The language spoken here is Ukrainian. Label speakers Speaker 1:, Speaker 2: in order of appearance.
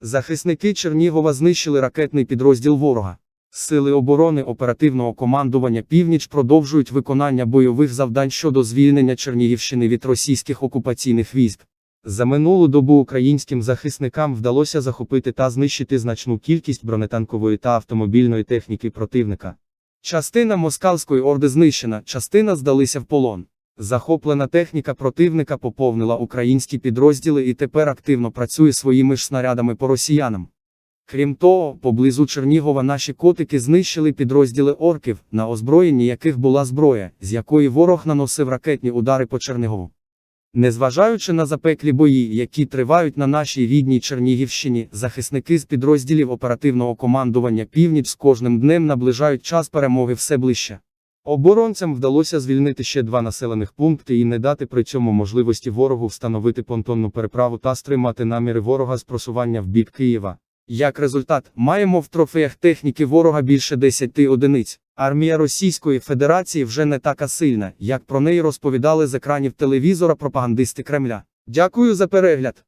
Speaker 1: Захисники Чернігова знищили ракетний підрозділ ворога. Сили оборони оперативного командування Північ продовжують виконання бойових завдань щодо звільнення Чернігівщини від російських окупаційних військ. За минулу добу українським захисникам вдалося захопити та знищити значну кількість бронетанкової та автомобільної техніки противника. Частина москальської орди знищена, частина здалися в полон. Захоплена техніка противника поповнила українські підрозділи і тепер активно працює своїми ж снарядами по росіянам. Крім того, поблизу Чернігова наші котики знищили підрозділи орків, на озброєнні яких була зброя, з якої ворог наносив ракетні удари по Чернігову. Незважаючи на запеклі бої, які тривають на нашій рідній Чернігівщині, захисники з підрозділів оперативного командування Північ з кожним днем наближають час перемоги все ближче. Оборонцям вдалося звільнити ще два населених пункти і не дати при цьому можливості ворогу встановити понтонну переправу та стримати наміри ворога з просування в бік Києва. Як результат, маємо в трофеях техніки ворога більше 10 одиниць. Армія Російської Федерації вже не така сильна, як про неї розповідали з екранів телевізора пропагандисти Кремля. Дякую за перегляд.